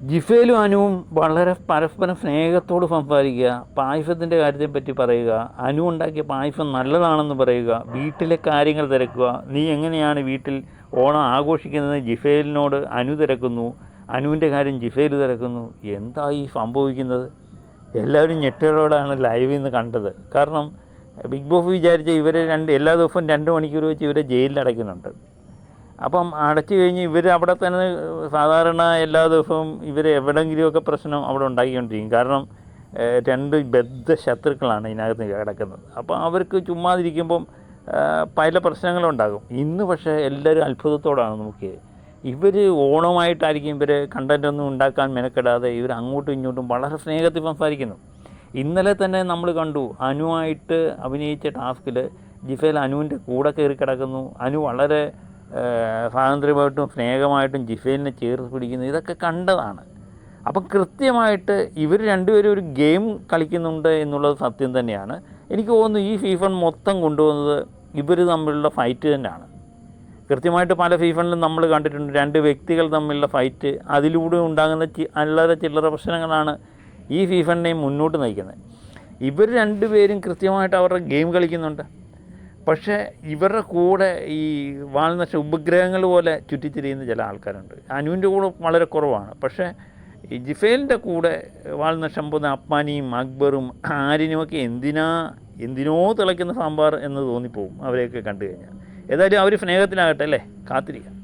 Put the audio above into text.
ജിഫേലും അനുവും വളരെ പരസ്പരം സ്നേഹത്തോട് സംസാരിക്കുക പായസത്തിന്റെ കാര്യത്തെപ്പറ്റി പറയുക അനു ഉണ്ടാക്കിയ പായസം നല്ലതാണെന്ന് പറയുക വീട്ടിലെ കാര്യങ്ങൾ തിരക്കുക നീ എങ്ങനെയാണ് വീട്ടിൽ ഓണം ആഘോഷിക്കുന്നത് ജിഫേലിനോട് അനു തിരക്കുന്നു അനുവിന്റെ കാര്യം ജിഫേൽ തിരക്കുന്നു എന്തായി സംഭവിക്കുന്നത്? എല്ലാവരും ഞെട്ടുകളോടാണ് ലൈവിൽ നിന്ന് കണ്ടത്. കാരണം ബിഗ് ബോസ് വിചാരിച്ച ഇവരെ രണ്ട് എല്ലാ ദിവസവും രണ്ട് മണിക്കൂർ വെച്ച് ഇവരെ ജയിലിൽ അടയ്ക്കുന്നുണ്ട് അപ്പം അടച്ചു കഴിഞ്ഞ് ഇവർ അവിടെ തന്നെ സാധാരണ എല്ലാ ദിവസവും ഇവർ എവിടെയെങ്കിലുമൊക്കെ പ്രശ്നം അവിടെ ഉണ്ടാക്കിക്കൊണ്ടിരിക്കും കാരണം രണ്ട് ബദ്ധ ശത്രുക്കളാണ് ഇതിനകത്ത് കിടക്കുന്നത്. അപ്പോൾ അവർക്ക് ചുമ്മാതിരിക്കുമ്പം പല പ്രശ്നങ്ങളും ഉണ്ടാകും. ഇന്ന് പക്ഷേ എല്ലാവരും അത്ഭുതത്തോടാണ് നോക്കിയത്. ഇവർ ഓണമായിട്ടായിരിക്കും ഇവർ ഒന്നും ഉണ്ടാക്കാൻ മെനക്കെടാതെ ഇവർ അങ്ങോട്ടും ഇങ്ങോട്ടും വളരെ സ്നേഹത്തിൽ സംസാരിക്കുന്നു. ഇന്നലെ തന്നെ നമ്മൾ കണ്ടു അനുവായിട്ട് അഭിനയിച്ച ടാസ്കിൽ ജിഫേൽ അനുവിന്റെ കൂടെ കയറി കിടക്കുന്നു. അനു വളരെ സ്വാതന്ത്ര്യമായിട്ടും സ്നേഹമായിട്ടും ജിഫേലിനെ ചേർത്ത് പിടിക്കുന്നു. ഇതൊക്കെ കണ്ടതാണ്. അപ്പം കൃത്യമായിട്ട് ഇവർ രണ്ടുപേരും ഒരു ഗെയിം കളിക്കുന്നുണ്ട് എന്നുള്ളത് സത്യം തന്നെയാണ്. എനിക്ക് തോന്നുന്നു ഈ ഫീഫൺ മൊത്തം കൊണ്ടുവന്നത് ഇവർ തമ്മിലുള്ള ഫൈറ്റ് തന്നെയാണ്. കൃത്യമായിട്ട് പല ഫീഫണിലും നമ്മൾ കണ്ടിട്ടുണ്ട് രണ്ട് വ്യക്തികൾ തമ്മിലുള്ള ഫൈറ്റ് അതിലൂടെ ഉണ്ടാകുന്ന അല്ലാതെ ചില്ലറ പ്രശ്നങ്ങളാണ് ഈ ഫീഫണിനെയും മുന്നോട്ട് നയിക്കുന്നത്. ഇവർ രണ്ടുപേരും കൃത്യമായിട്ട് അവരുടെ ഗെയിം കളിക്കുന്നുണ്ട്. പക്ഷേ ഇവരുടെ കൂടെ ഈ വാൽനക്ഷ ഉപഗ്രഹങ്ങൾ പോലെ ചുറ്റിത്തിരിയുന്ന ചില ആൾക്കാരുണ്ട്. അനുവിന്റെ കൂടെ വളരെ കുറവാണ്. പക്ഷേ ഈ ജിഫേലിന്റെ കൂടെ വാൽനക്ഷം പോകുന്ന അപ്പാനിയും അക്ബറും ആരിനുമൊക്കെ എന്തിനാ എന്തിനോ തിളയ്ക്കുന്ന സാമ്പാർ എന്ന് തോന്നിപ്പോവും അവരെയൊക്കെ കണ്ടു കഴിഞ്ഞാൽ. ഏതായാലും അവർ സ്നേഹത്തിലാകട്ടെ അല്ലേ? കാത്തിരിക്കാം.